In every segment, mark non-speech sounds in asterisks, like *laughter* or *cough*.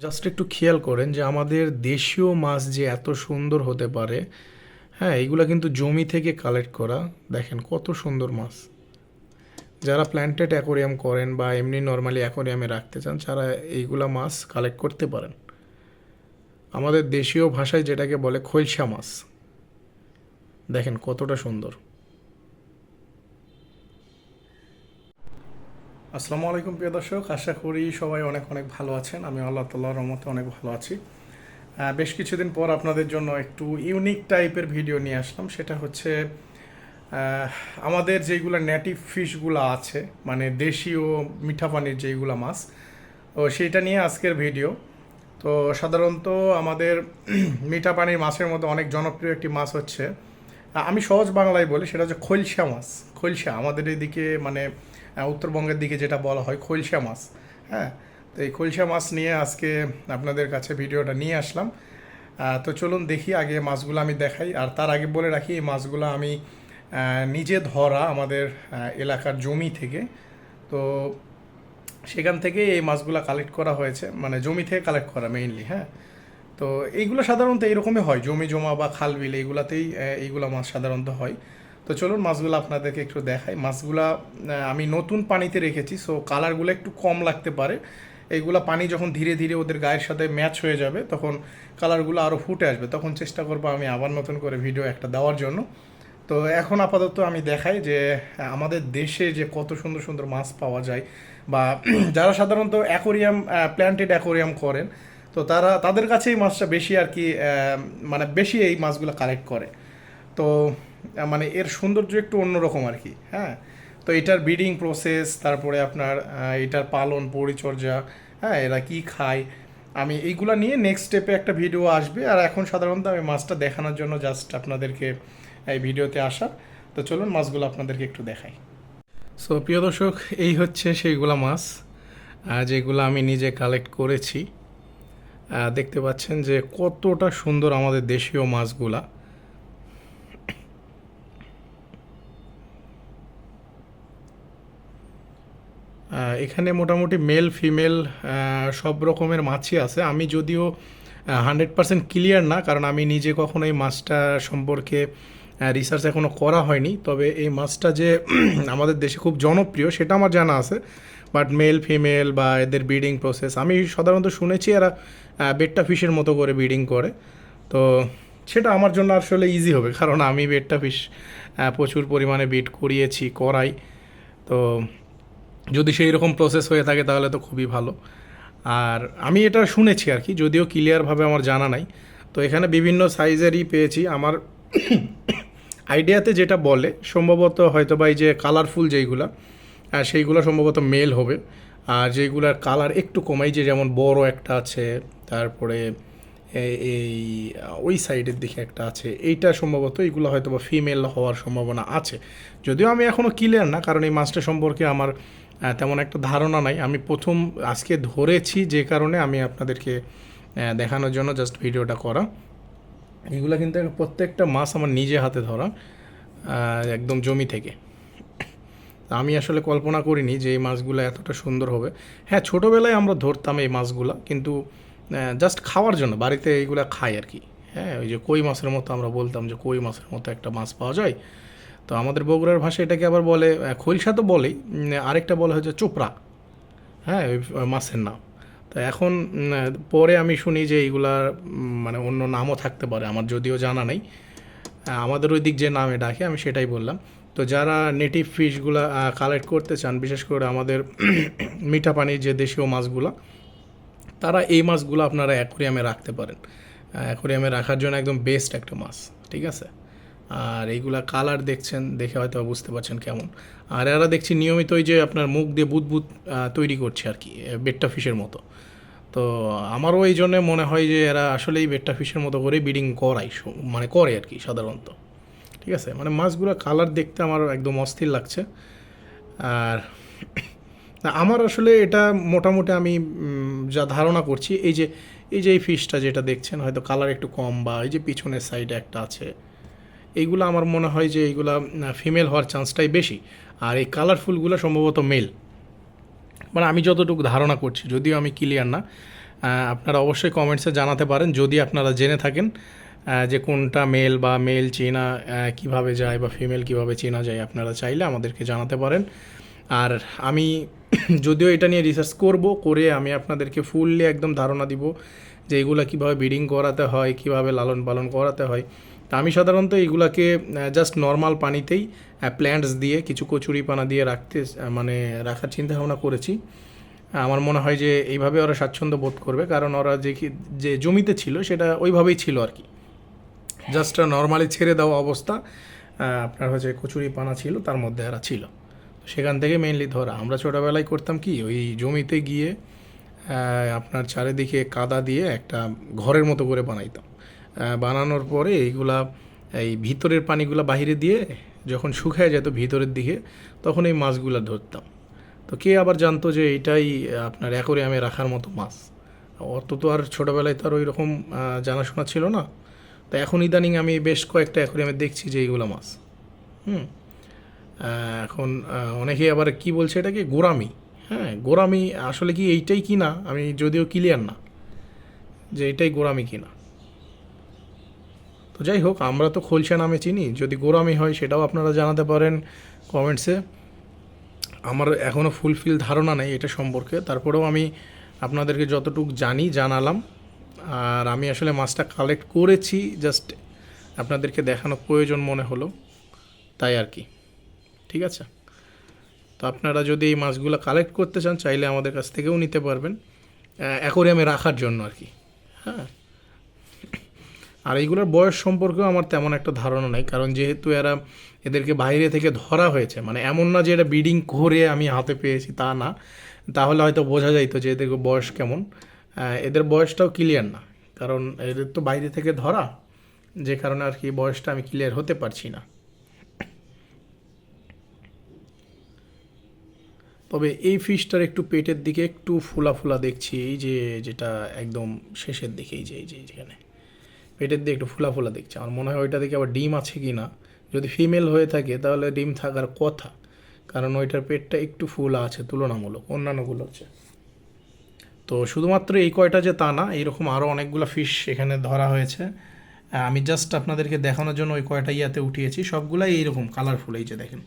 Just একটু খেয়াল করেন যে আমাদের দেশীয় মাছ যে এত সুন্দর হতে পারে হ্যাঁ এইগুলো কিন্তু জমি থেকে কালেক্ট করা, দেখেন কত সুন্দর মাছ। যারা প্ল্যান্টেড অ্যাকোরিয়াম করেন বা এমনি নর্মালি অ্যাকোরিয়ামে রাখতে চান, তারা এইগুলা মাছ কালেক্ট করতে পারেন। আমাদের দেশীয় ভাষায় যেটাকে বলে খৈলসা মাছ। দেখেন কতটা সুন্দর। আসসালামু আলাইকুম, প্রিয় দর্শক। আশা করি সবাই অনেক অনেক ভালো আছেন। আমি আল্লাহ তাল্লাহর রহমতে অনেক ভালো আছি। বেশ কিছুদিন পর আপনাদের জন্য একটু ইউনিক টাইপের ভিডিও নিয়ে আসলাম। সেটা হচ্ছে আমাদের যেইগুলো নেটিভ ফিশগুলো আছে মানে দেশীয় মিঠা পানির যেইগুলো মাছ, তো সেইটা নিয়ে আজকের ভিডিও তো সাধারণত আমাদের *clears throat* মিঠা পানির মাছের মধ্যে অনেক জনপ্রিয় একটি মাছ হচ্ছে, আমি সহজ বাংলায় বলি, সেটা হচ্ছে খৈলসা মাছ। খৈলসা, আমাদের এদিকে মানে উত্তরবঙ্গের দিকে যেটা বলা হয় খৈলসা মাছ। হ্যাঁ তো এই খৈলসা মাছ নিয়ে আজকে আপনাদের কাছে ভিডিওটা নিয়ে আসলাম। তো চলুন দেখি আগে মাছগুলো আমি দেখাই। আর তার আগে বলে রাখি, এই মাছগুলো আমি নিজে ধরা আমাদের এলাকার জমি থেকে। তো সেখান থেকে এই মাছগুলো কালেক্ট করা হয়েছে। মানে জমি থেকে কালেক্ট করা মেইনলি হ্যাঁ। তো এইগুলো সাধারণত এরকমই হয়। জমি জমা বা খাল বিল, এইগুলাতেই এইগুলো মাছ সাধারণত হয়। তো চলুন মাছগুলো আপনাদেরকে একটু দেখাই। মাছগুলা আমি নতুন পানিতে রেখেছি সো কালারগুলো একটু কম লাগতে পারে। এইগুলো পানি যখন ধীরে ধীরে ওদের গায়ের সাথে ম্যাচ হয়ে যাবে, তখন কালারগুলো আরও ফুটে আসবে। তখন চেষ্টা করব আমি আবার নতুন করে ভিডিও একটা দেওয়ার জন্য। তো এখন আপাতত আমি দেখাই যে, আমাদের দেশে যে কত সুন্দর সুন্দর মাছ পাওয়া যায়, বা *clears throat* যারা সাধারণত অ্যাকোরিয়াম প্ল্যান্টেড অ্যাকোরিয়াম করেন, তো তারা, তাদের কাছে এই মাছটা বেশি আর কি মানে বেশি এই মাছগুলো কালেক্ট করে। তো মানে এর সৌন্দর্য একটু অন্যরকম আর কি হ্যাঁ? তো এটার ব্রিডিং প্রসেস তারপরে আপনার এটার পালন পরিচর্যা হ্যাঁ এরা কি খায়, আমি এইগুলা নিয়ে নেক্সট স্টেপে একটা ভিডিও আসবে। আর এখন সাধারণত আমি মাছটা দেখানোর জন্য জাস্ট আপনাদেরকে এই ভিডিওতে আসা। তো চলুন মাছগুলো আপনাদেরকে একটু দেখাই। সো প্রিয় দর্শক, এই হচ্ছে সেইগুলা মাছ যেগুলো আমি নিজে কালেক্ট করেছি। দেখতে পাচ্ছেন যে কতটা সুন্দর আমাদের দেশীয় মাছগুলা। এখানে মোটামুটি মেল ফিমেল সব রকমের মাছই আছে। আমি যদিও হান্ড্রেড পার্সেন্ট ক্লিয়ার না, কারণ আমি নিজে কখনো এই মাছটা সম্পর্কে রিসার্চ এখনও করা হয়নি। তবে এই মাছটা যে *clears throat* আমাদের দেশে খুব জনপ্রিয়, সেটা আমার জানা আছে। বাট মেল ফিমেল বা এদের ব্রিডিং প্রসেস আমি সাধারণত শুনেছি এরা বেটটা ফিশের মতো করে ব্রিডিং করে। তো সেটা আমার জন্য আসলে ইজি হবে, কারণ আমি বেটটা ফিশ প্রচুর পরিমাণে বিট করিয়েছি, করাই। তো যদি সেই রকম প্রসেস হয়ে থাকে তাহলে তো খুবই ভালো। আর আমি এটা শুনেছি আর কি, যদিও ক্লিয়ারভাবে আমার জানা নাই। তো এখানে বিভিন্ন সাইজেরই পেয়েছি। আমার আইডিয়াতে যেটা বলে, সম্ভবত হয়তো বা এই যে কালারফুল যেইগুলা সেইগুলো সম্ভবত মেল হবে। আর যেইগুলার কালার একটু কমাই, যে যেমন বড় একটা আছে, তারপরে এই, ওই সাইডের দিকে একটা আছে। এইটা সম্ভবত এইগুলো হয়তো বা ফিমেল হওয়ার সম্ভাবনা আছে। যদিও আমি এখনও ক্লিয়ার না, কারণ এই মাছটা সম্পর্কে আমার তেমন একটা ধারণা নাই। আমি প্রথম আজকে ধরেছি যে কারণে আমি আপনাদেরকে দেখানোর জন্য জাস্ট ভিডিওটা করা। এগুলো কিন্তু প্রত্যেকটা মাছ আমার নিজে হাতে ধরা একদম জমি থেকে। আমি আসলে কল্পনা করিনি যে এই মাছগুলো এতটা সুন্দর হবে। হ্যাঁ ছোটোবেলায় আমরা ধরতাম এই মাছগুলো, কিন্তু জাস্ট খাওয়ার জন্য, বাড়িতে এইগুলো খাই আর কি। হ্যাঁ ওই যে কই মাছের মতো আমরা বলতাম যে কই মাছের মতো একটা মাছ পাওয়া যায়। তো আমাদের বগুড়ার ভাষায় এটাকে আবার বলে খৈলসা তো বলেই আরেকটা বলা হচ্ছে চোপড়া। হ্যাঁ ওই মাছের নাম। তো এখন পরে আমি শুনি যে এইগুলার মানে অন্য নামও থাকতে পারে, আমার যদিও জানা নেই। আমাদের ওই দিক যে নামে ডাকে, আমি সেটাই বললাম। তো যারা নেটিভ ফিশগুলা কালেক্ট করতে চান, বিশেষ করে আমাদের *clears throat* মিঠা পানির যে দেশীয় মাছগুলা, তারা এই মাছগুলো আপনারা অ্যাকোরিয়ামে রাখতে পারেন। অ্যাকোরিয়ামে রাখার জন্য একদম বেস্ট একটা মাছ, ঠিক আছে? আর এইগুলা কালার দেখছেন, দেখে হয়তো বুঝতে পারছেন কেমন। আর এরা দেখছি নিয়মিত ওই যে আপনার মুখ দিয়ে বুদবুদ তৈরি করছে আর কি বেট্টা ফিশের মতো। তো আমারও এই জন্য মনে হয় যে এরা আসলেই বেট্টা ফিশের মতো করে ব্রিডিং করাই মানে করে আর কি সাধারণত। ঠিক আছে? মানে মাছগুলো কালার দেখতে আমার একদম অস্থির লাগছে। আর আমার আসলে এটা মোটামুটি আমি যা ধারণা করছি, এই যে এই যে এই ফিশটা যেটা দেখছেন, হয়তো কালার একটু কম বা এই যে পিছনের সাইডে একটা আছে। এইগুলো আমার মনে হয় যে এইগুলা ফিমেল হওয়ার চান্সটাই বেশি। আর এই কালারফুলগুলো সম্ভবত মেল মানে আমি যতটুকু ধারণা করছি, যদিও আমি ক্লিয়ার না আপনারা অবশ্যই কমেন্টসে জানাতে পারেন, যদি আপনারা জেনে থাকেন যে কোনটা মেল বা মেল চেনা কীভাবে যায় বা ফিমেল কীভাবে চেনা যায়, আপনারা চাইলে আমাদেরকে জানাতে পারেন। আর আমি *clears throat* যদিও এটা নিয়ে রিসার্চ করব, করে আমি আপনাদেরকে ফুললি একদম ধারণা দিব যে এগুলা কীভাবে ব্রিডিং করাতে হয়, কীভাবে লালন পালন করাতে হয়। তা আমি সাধারণত এইগুলাকে জাস্ট নর্মাল পানিতেই প্ল্যান্টস দিয়ে, কিছু কচুরি পানা দিয়ে রাখতে মানে রাখার চিন্তা ভাবনা করেছি। আমার মনে হয় যে এইভাবে ওরা স্বাচ্ছন্দ্য বোধ করবে, কারণ ওরা যে যে জমিতে ছিল সেটা ওইভাবেই ছিল আর কি। জাস্ট নর্মালি ছেড়ে দেওয়া অবস্থা আপনার হচ্ছে কচুরি পানা ছিল, তার মধ্যে এরা ছিল। সেখান থেকে মেইনলি ধরা, আমরা ছোটোবেলায় করতাম কি, ওই জমিতে গিয়ে আপনার চারিদিকে কাদা দিয়ে একটা ঘরের মতো করে বানাইতাম। বানানোর পরে এইগুলা এই ভিতরের পানিগুলো বাইরে দিয়ে যখন শুকায় যেত ভিতরের দিকে তখন এই মাছগুলো ধরতাম। তো কে আবার জানতো যে এটাই আপনার অ্যাকোরিয়ামে রাখার মতো মাছ? অত তো আর ছোটোবেলায় তো আর ওই রকম জানাশোনা ছিল না। তো এখন ইদানিং আমি বেশ কয়েকটা অ্যাকোরিয়ামে দেখছি যে এইগুলো মাছ। হুম? এখন আহ, অনেকেই আবার কি বলছে এটাকে? গোরামি। হ্যাঁ গোরামি আসলে কি এইটাই কি না আমি যদিও ক্লিয়ার না যে এটাই গোরামি কি না তো যাই হোক, আমরা তো খোলসা নামে চিনি। যদি গোরামি হয়, সেটাও আপনারা জানাতে পারেন কমেন্টসে। আমার এখনও ফুলফিল ধারণা নেই এটা সম্পর্কে। তারপরেও আমি আপনাদেরকে যতটুকু জানি জানালাম। আর আমি আসলে মাছটা কালেক্ট করেছি জাস্ট আপনাদেরকে দেখানো প্রয়োজন মনে হলো। তাই আর কি। ঠিক আছে? তো আপনারা যদি এই মাছগুলো কালেক্ট করতে চান, চাইলে আমাদের কাছ থেকেও নিতে পারবেন। অ্যাকোরিয়ামে রাখার জন্য আর কি। হ্যাঁ? আর এইগুলোর বয়স সম্পর্কেও আমার তেমন একটা ধারণা নেই, কারণ যেহেতু এরা এদেরকে বাইরে থেকে ধরা হয়েছে মানে এমন না যে এটা ব্রিডিং করে আমি হাতে পেয়েছি তা না। তাহলে হয়তো বোঝা যাইতো যে এদের বয়স কেমন। এদের বয়সটাও ক্লিয়ার না, কারণ এদের তো বাইরে থেকে ধরা, যে কারণে আর কি বয়সটা আমি ক্লিয়ার হতে পারছি না। তবে এই ফিশটার একটু পেটের দিকে একটু ফোলা ফোলা দেখছি, এই যে যেটা একদম শেষের দিকে, এই যে এই যে যেখানে। পেটের দিকে একটু ফোলা ফোলা দেখছি। আমার মনে হয় ওইটা দেখে আবার ডিম আছে কি না। যদি ফিমেল হয়ে থাকে, তাহলে ডিম থাকার কথা। কারণ ওইটার পেটটা একটু ফুলা আছে, তুলনামূলক, অন্যান্যগুলো হচ্ছে তো শুধুমাত্র এই কয়টা যে তা না, এইরকম আরও অনেকগুলো ফিশ এখানে ধরা হয়েছে। আমি জাস্ট আপনাদেরকে দেখানোর জন্য ওই কয়টা ইয়াতে উঠিয়েছি। সবগুলাই এইরকম কালারফুল এই যে দেখেন।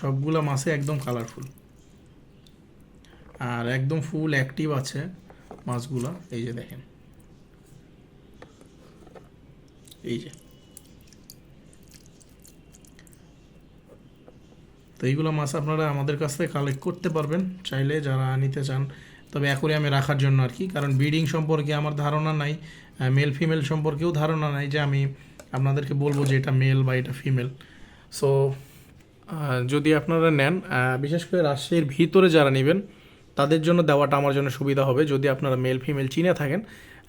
সবগুলো মাছে একদম কালারফুল আর একদম ফুল অ্যাক্টিভ আছে মাছগুলো, এই যে দেখেন। এই যে। তো এইগুলো মাছ আপনারা আমাদের কাছ থেকে কালেক্ট করতে পারবেন, চাইলে যারা নিতে চান। তবে অ্যাকোরিয়ামে রাখার জন্য আর কি, কারণ ব্রিডিং সম্পর্কে আমার ধারণা নাই মেল ফিমেল সম্পর্কেও ধারণা নাই যে আমি আপনাদেরকে বলব যে এটা মেল বা এটা ফিমেল সো যদি আপনারা নেন বিশেষ করে রাজশাহীর ভিতরে যারা নেবেন, তাদের জন্য দেওয়াটা আমার জন্য সুবিধা হবে। যদি আপনারা মেল ফিমেল চিনে থাকেন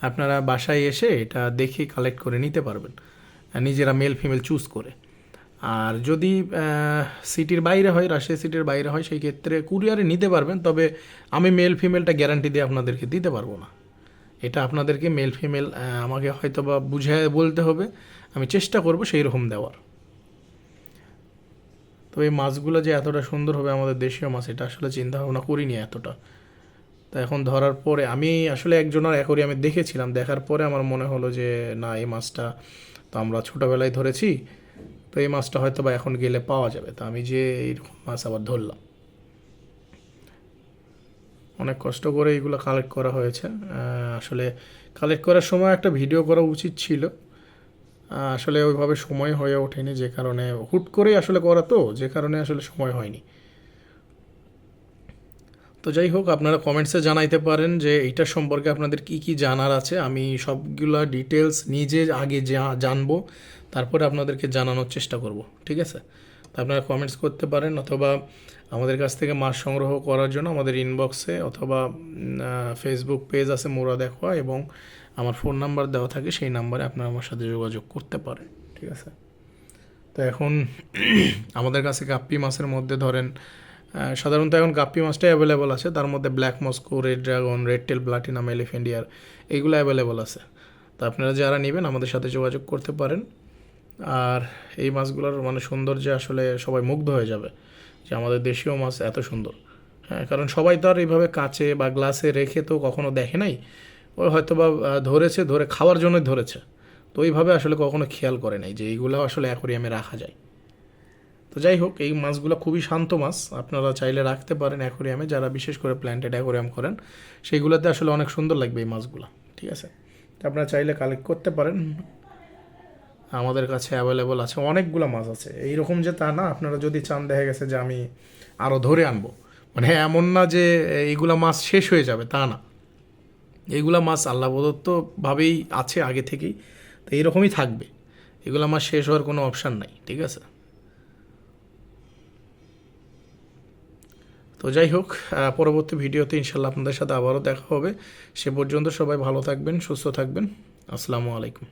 আপনারা বাসায় এসে এটা দেখে কালেক্ট করে নিতে পারবেন। নিজেরা মেল ফিমেল চুজ করে। আর যদি সিটির বাইরে হয়, রাজশাহী সিটির বাইরে হয়, সেই ক্ষেত্রে কুরিয়ারে নিতে পারবেন, তবে আমি মেল ফিমেলটা গ্যারান্টি দিয়ে আপনাদেরকে দিতে পারব না। এটা আপনাদেরকে মেল ফিমেল আমাকে হয়তো বা বুঝে বলতে হবে। আমি চেষ্টা করব সেই রকম দেওয়ার। তো এই মাছগুলো যে এতটা সুন্দর হবে আমাদের দেশীয় মাছ, এটা আসলে চিন্তা ভাবনা করিনি এতটা। তো এখন ধরার পরে আমি আসলে একজনের অ্যাকোরিয়ামে দেখেছিলাম। দেখার পরে আমার মনে হলো যে, না, এই মাছটা তো আমরা ছোটোবেলায় ধরেছি, তো এই মাছটা হয়তো বা এখন গেলে পাওয়া যাবে। তো আমি যে এইরকম মাছ আবার ধরলাম। অনেক কষ্ট করে এইগুলো কালেক্ট করা হয়েছে। আসলে কালেক্ট করার সময় একটা ভিডিও করা উচিত ছিল। আসলে ওইভাবে সময় হয়ে ওঠেনি, যে কারণে হুট করেই আসলে করা তো, যে কারণে আসলে সময় হয়নি। তো যাই হোক আপনারা কমেন্টসে জানাইতে পারেন যে এইটার সম্পর্কে আপনাদের কি কি জানার আছে। আমি সবগুলা ডিটেলস নিজে আগে জা- জানব, তারপরে আপনাদেরকে জানানোর চেষ্টা করব, ঠিক আছে? তো আপনারা কমেন্টস করতে পারেন অথবা আমাদের কাছ থেকে মাছ সংগ্রহ করার জন্য আমাদের ইনবক্সে অথবা ফেসবুক পেজ আছে মোরা দেখোয়া এবং আমার ফোন নাম্বার দেওয়া থাকে, সেই নাম্বারে আপনারা আমার সাথে যোগাযোগ করতে পারেন, ঠিক আছে? তো এখন, আমাদের কাছে কাপ্পি মাছের মধ্যে ধরেন সাধারণত এখন গাপ্পি মাছটাই অ্যাভেলেবল আছে। তার মধ্যে black Moscow red dragon red tail platinum এলিফেন্ডিয়ার এইগুলো অ্যাভেলেবল আছে। তো আপনারা যারা নেবেন, আমাদের সাথে যোগাযোগ করতে পারেন। আর এই মাছগুলোর মানে সৌন্দর্যে আসলে সবাই মুগ্ধ হয়ে যাবে যে আমাদের দেশীয় মাছ এত সুন্দর। হ্যাঁ কারণ সবাই তো আর এইভাবে কাঁচে বা গ্লাসে রেখে তো কখনো দেখে নাই। ওই হয়তো বা ধরেছে, ধরে খাওয়ার জন্যই ধরেছে। তো ওইভাবে আসলে কখনো খেয়াল করে নাই যে এইগুলো আসলে অ্যাকোরিয়ামে রাখা যায়। তো যাই হোক, এই মাছগুলো খুবই শান্ত মাছ। আপনারা চাইলে রাখতে পারেন অ্যাকোরিয়ামে, যারা বিশেষ করে প্ল্যান্টেড অ্যাকোরিয়াম করেন। সেইগুলোতে আসলে অনেক সুন্দর লাগবে এই মাছগুলো, ঠিক আছে? তো আপনারা চাইলে কালেক্ট করতে পারেন। আমাদের কাছে অ্যাভেলেবল আছে, অনেকগুলো মাছ আছে। এইরকম যে তা না, আপনারা যদি চান, দেখা গেছে যে আমি আরও ধরে আনব। মানে এমন না যে এইগুলা মাছ শেষ হয়ে যাবে, তা না। এইগুলা মাছ আল্লাহ প্রদত্তভাবেই আছে আগে থেকেই, তো এইরকমই থাকবে। এগুলো মাছ শেষ হওয়ার কোনো অপশান নাই, ঠিক আছে? তো যাই হোক পরবর্তী ভিডিওতে ইনশাল্লাহ আপনাদের সাথে আবারও দেখা হবে। সে পর্যন্ত সবাই ভালো থাকবেন, সুস্থ থাকবেন। আসসালামু আলাইকুম।